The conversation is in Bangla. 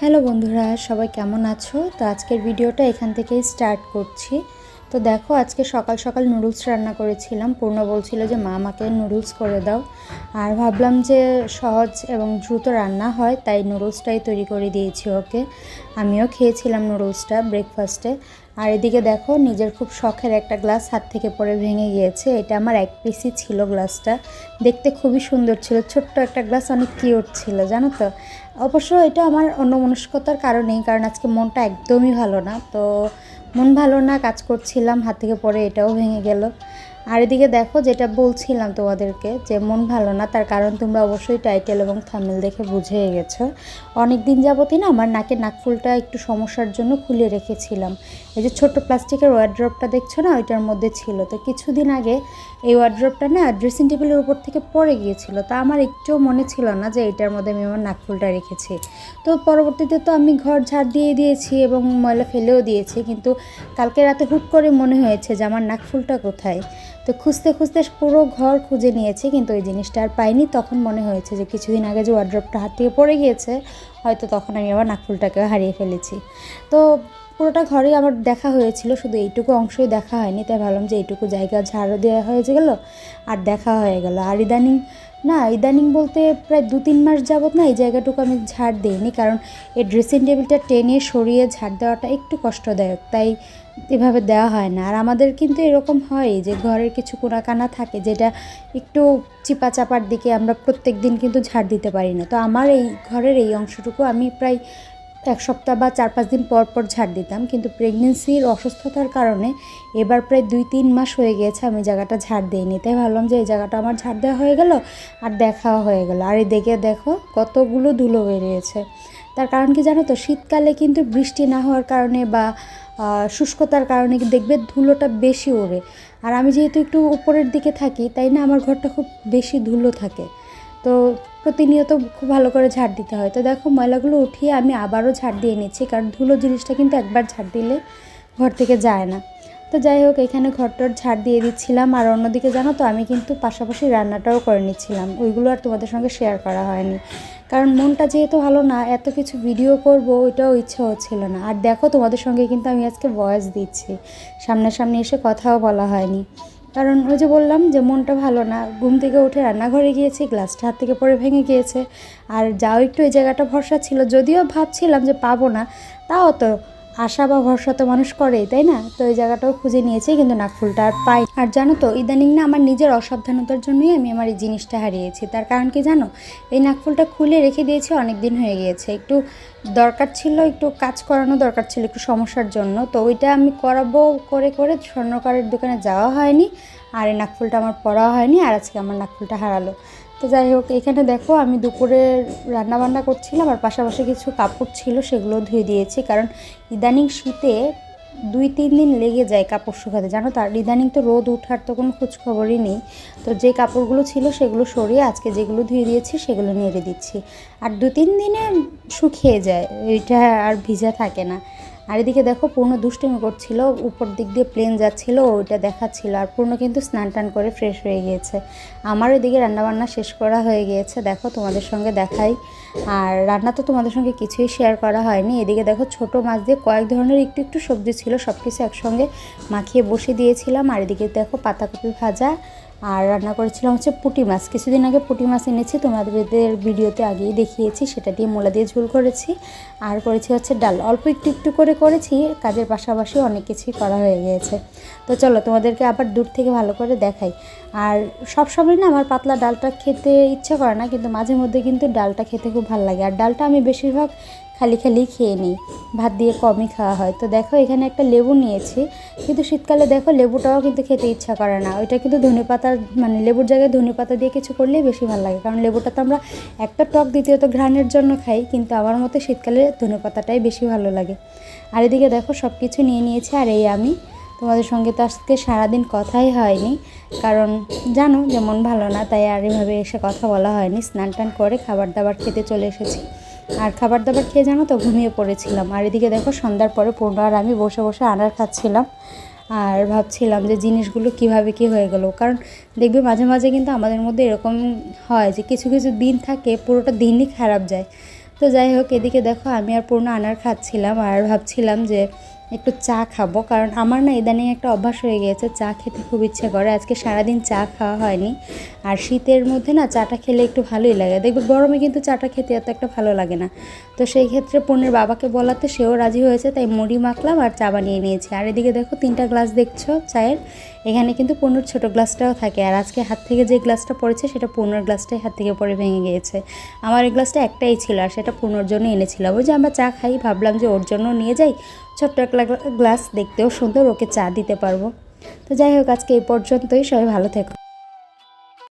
হ্যালো বন্ধুরা, সবাই কেমন আছো? তো আজকের ভিডিওটা এখান থেকেই স্টার্ট করছি। তো দেখো, আজকে সকাল সকাল নুডলস রান্না করেছিলাম। পূর্ণ বলছিল যে, মা, আমাকে নুডলস করে দাও। আর ভাবলাম যে, সহজ এবং দ্রুত রান্না হয়, তাই নুডলসটাই তৈরি করে দিয়েছি ওকে। আমিও খেয়েছিলাম নুডলসটা ব্রেকফাস্টে আর এদিকে দেখো, নিজের খুব শখের একটা গ্লাস হাত থেকে পরে ভেঙে গিয়েছে। এটা আমার এক পিসি ছিল গ্লাসটা। দেখতে খুবই সুন্দর ছিল। ছোট্ট একটা গ্লাস অনেক কিউট ছিল, জানো তো? অবশ্য এটা আমার অন্যমনস্কতার কারণেই, কারণ আজকে মনটা একদমই ভালো না। তো মন ভালো না, কাজ করছিলাম, হাত থেকে পরে এটাও ভেঙে গেল। আর এদিকে দেখো যেটা বলছিলাম তোমাদেরকে যে মন ভালো না, তার কারণ তোমরা অবশ্যই টাইটেল এবং থামেল দেখে বুঝে গেছো। অনেক দিন যাবতই না আমার নাকের নাকফুলটা একটু সমস্যার জন্য খুলে রেখেছিলাম। এই যে ছোট্ট প্লাস্টিকের ওয়ার্ড্রপটা দেখছ না, ওইটার মধ্যে ছিল। তো কিছুদিন আগে এই ওয়ার্ড্রপটা না ড্রেসিং টেবিলের উপর থেকে পড়ে গিয়েছিল। তা আমার একটুও মনে ছিল না যে এটার মধ্যে আমি আমার নাকফুলটা রেখেছি। তো পরবর্তীতে তো আমি ঘর ঝাড় দিয়ে দিয়েছি এবং ময়লা ফেলেও দিয়েছি, কিন্তু কালকে রাতে হুট করে মনে হয়েছে যে আমার নাকফুলটা কোথায়। তো খুঁজতে খুঁজতে পুরো ঘর খুঁজে নিয়েছি, কিন্তু ওই জিনিসটা আর পাইনি। তখন মনে হয়েছে যে কিছুদিন আগে যে ওয়ার্ড্রপটা হাত থেকে পড়ে গিয়েছে, হয়তো তখন আমি আবার নাকফুলটাকেও হারিয়ে ফেলেছি। তো পুরোটা ঘরেই আমার দেখা হয়েছিল, শুধু এইটুকু অংশই দেখা হয়নি, তাই ভাবলাম যে এইটুকু জায়গা ঝাড়ও দেওয়া হয়ে গেলো, আর দেখা হয়ে গেল। আর ইদানিং না, ইদানিং বলতে প্রায় দু তিন মাস যাবৎ না এই জায়গাটুকু আমি ঝাড় দিইনি, কারণ এই ড্রেসিং টেবিলটা টেনে সরিয়ে ঝাড় দেওয়াটা একটু কষ্টদায়ক, তাই এভাবে দেওয়া হয় না। আর আমাদের কিন্তু এরকম হয় যে, ঘরের কিছু কোনাকানা থাকে যেটা একটু চিপা চাপার দিকে আমরা প্রত্যেক দিন কিন্তু ঝাড় দিতে পারি না। তো আমার এই ঘরের এই অংশটুকু আমি প্রায় এক সপ্তাহ বা চার পাঁচ দিন পর পর ঝাড় দিতাম, কিন্তু প্রেগনেন্সির অসুস্থতার কারণে এবার প্রায় দুই তিন মাস হয়ে গিয়েছে আমি জায়গাটা ঝাড় দিইনি। তাই ভাবলাম যে এই জায়গাটা আমার ঝাড় দেওয়া হয়ে গেল আর দেখাও হয়ে গেল। আর এই দেখে দেখো কতগুলো ধুলো বেরিয়েছে। তার কারণ কি জানো তো? শীতকালে কিন্তু বৃষ্টি না হওয়ার কারণে বা শুষ্কতার কারণে দেখবে ধুলোটা বেশি ওড়ে। আর আমি যেহেতু একটু উপরের দিকে থাকি, তাই না? আমার ঘরটা খুব বেশি ধুলো থাকে। তো প্রতিনিয়ত খুব ভালো করে ঝাড় দিতে হয়। তো দেখো ময়লাগুলো উঠিয়ে আমি আবারও ঝাড় দিয়ে নিচ্ছি কারণ ধুলো জিনিসটা কিন্তু একবার ঝাড় দিলে ঘর থেকে যায় না। তো যাই হোক, এখানে ঘরটর ঝাড় দিয়ে দিচ্ছিলাম। আর অন্যদিকে জানো তো, আমি কিন্তু পাশাপাশি রান্নাটাও করে নিচ্ছিলাম। ওইগুলো আর তোমাদের সঙ্গে শেয়ার করা হয়নি। কারণ মনটা যেহেতু ভালো না, এত কিছু ভিডিও করব, ওইটাও ইচ্ছা হচ্ছিল না। আর দেখো তোমাদের সঙ্গে কিন্তু আমি আজকে ভয়েস দিচ্ছি। সামনাসামনি এসে কথাও বলা হয়নি। কারণ ওই যে বললাম যে মনটা ভালো না, ঘুম থেকে উঠে রান্নাঘরে গিয়েছি, গ্লাসটা হাত থেকে পড়ে ভেঙে গিয়েছে। আর যাও একটু এই জায়গাটা ভরসা ছিল, যদিও ভাবছিলাম যে পাবো না, তাও তো আশা বা ভরসা তো মানুষ করেই, তাই না? তো এই জায়গাটাও খুঁজে নিয়েছি, কিন্তু নাকফুলটা আর পাই আর জানো তো, ইদানিং না আমার নিজের অসাবধানতার জন্যই আমি আমার এই জিনিসটা হারিয়েছি। তার কারণ কি জানো? এই নাকফুলটা খুলে রেখে দিয়েছি অনেক দিন হয়ে গিয়েছে। একটু দরকার ছিল, একটু কাজ করানো দরকার ছিল, একটু সমস্যার জন্য। তো ওইটা আমি করাবো করে করে স্বর্ণকারের দোকানে যাওয়া হয়নি, আর এই নাকফুলটা আমার পড়া হয়নি, আর আজকে আমার নাকফুলটা হারালো। তো যাই হোক, এখানে দেখো আমি দুপুরে রান্নাবান্না করছিলাম আর পাশাপাশি কিছু কাপড় ছিল সেগুলো ধুয়ে দিয়েছি। কারণ ইদানিং শীতে দুই, তিন দিন লেগে যায় কাপড় শুকাতে। জানো তো, আর ইদানিং তো রোদ উঠার তো কোনো খোঁজখবরই নেই। তো যে কাপড়গুলো ছিল সেগুলো সরিয়ে আজকে যেগুলো ধুয়ে দিয়েছি সেগুলো নেড়ে দিচ্ছি। আর দু, তিন দিনে শুকিয়ে যায় এটা আর ভিজা থাকে না। আর এদিকে দেখো, পূর্ণ দুষ্টুমি করছিল, উপর দিক দিয়ে প্লেন যাচ্ছিল, ওইটা দেখাচ্ছিল, আর পূর্ণ কিন্তু স্নান টান করে ফ্রেশ হয়ে গিয়েছে। আমার এদিকে রান্নাবান্না শেষ করা হয়ে গিয়েছে, দেখো তোমাদের সঙ্গে দেখাই। আর রান্না তো তোমাদের সঙ্গে কিছুই শেয়ার করা হয়নি, এদিকে দেখো ছোট মাছ দিয়ে কয়েক ধরনের একটু একটু সবজি ছিল সব কিছু একসঙ্গে মাখিয়ে বসে দিয়েছিলাম। আর এদিকে দেখো পাতাকপি ভাজা আর রান্না করেছিলাম হচ্ছে পুঁটি মাছ। কিছুদিন আগে পুঁটি মাছ এনেছি, তোমাদের ভিডিওতে আগেই দেখিয়েছি, সেটা দিয়ে মোলা দিয়ে ঝোল করেছি। আর করেছি হচ্ছে ডাল। অল্প একটু একটু করে করেছি, কাজের পাশাপাশি অনেক কিছুই করা হয়ে গিয়েছে। তো চলো তোমাদেরকে আবার দূর থেকে ভালো করে দেখাই। আর সব সময় না আমার পাতলা ডালটা খেতে ইচ্ছা করে না, কিন্তু মাঝে মধ্যে কিন্তু ডালটা খেতে খুব ভালো লাগে। আর ডালটা আমি বেশিরভাগ খালি খালি খেয়ে নিই। ভাত দিয়ে কমই খাওয়া হয়। তো দেখো, এখানে একটা লেবু নিয়েছি। কিন্তু শীতকালে দেখো, লেবুটাও কিন্তু খেতে ইচ্ছা করে না। ওইটা কিন্তু ধনে পাতার মানে লেবুর জায়গায় ধনে পাতা দিয়ে কিছু করলেই বেশি ভালো লাগে। কারণ লেবুটা তো আমরা একটা টক দ্বিতীয়ত ঘ্রাণের জন্য খাই, কিন্তু আমার মতে শীতকালে ধনে পাতাটাই বেশি ভালো লাগে। আর এদিকে দেখো সব কিছু নিয়ে নিয়েছে, আর এই আমি। তোমাদের সঙ্গে তো আজকে সারাদিন কথাই হয়নি। কারণ জানো, যেমন ভালো না, তাই আর এভাবে এসে কথা বলা হয়নি। স্নান টান করে খাবার দাবার খেতে চলে এসেছি। আর খাবার দাবার খেয়ে জানো তো, ঘুমিয়ে পড়েছিলাম। আর এদিকে দেখো সন্ধ্যার পরে পূর্ণ আর আমি বসে বসে আনার খাচ্ছিলাম। আর ভাবছিলাম যে জিনিসগুলো কীভাবে কি হয়ে গেল। কারণ দেখবে মাঝে মাঝে কিন্তু আমাদের মধ্যে এরকম হয় যে কিছু কিছু দিন থাকে, পুরোটা দিনই খারাপ যায়। তো যাই হোক, এদিকে দেখো আমি আর পূর্ণ আনার খাচ্ছিলাম। আর ভাবছিলাম যে একটু চা খাব, কারণ আমার না ইদানিং একটা অভ্যাস হয়ে গিয়েছে, চা খেতে খুব ইচ্ছে করে। আজকে সারাদিন চা খাওয়া হয়নি। আর শীতের মধ্যে না চাটা খেলে একটু ভালোই লাগে। দেখবে গরমে কিন্তু চাটা খেতে এত একটা ভালো লাগে না। তো সেই ক্ষেত্রে পণ্যের বাবাকে বলাতে সেও রাজি হয়েছে, তাই মুড়ি মাখলাম আর চা বানিয়ে নিয়েছি। আর এদিকে দেখো তিনটা গ্লাস দেখছ চায়ের। এখানে কিন্তু পূর্ণর ছোট গ্লাসটাও থাকে। আর আজকে হাত থেকে যে গ্লাসটা পড়েছে, সেটা পূর্ণর গ্লাসটাই হাত থেকে পড়ে ভেঙে গিয়েছে। আমার এই গ্লাসটা একটাই ছিল আর সেটা পূর্ণর জন্য এনেছিলাম। ওই যে আমরা চা খাই, ভাবলাম যে ওর জন্য নিয়ে যাই। ছোট্ট একটা গ্লাস দেখতেও সুন্দর, ওকে চা দিতে পারব। তো যাই হোক, আজকে এই পর্যন্তই। সবাই ভালো থেকো।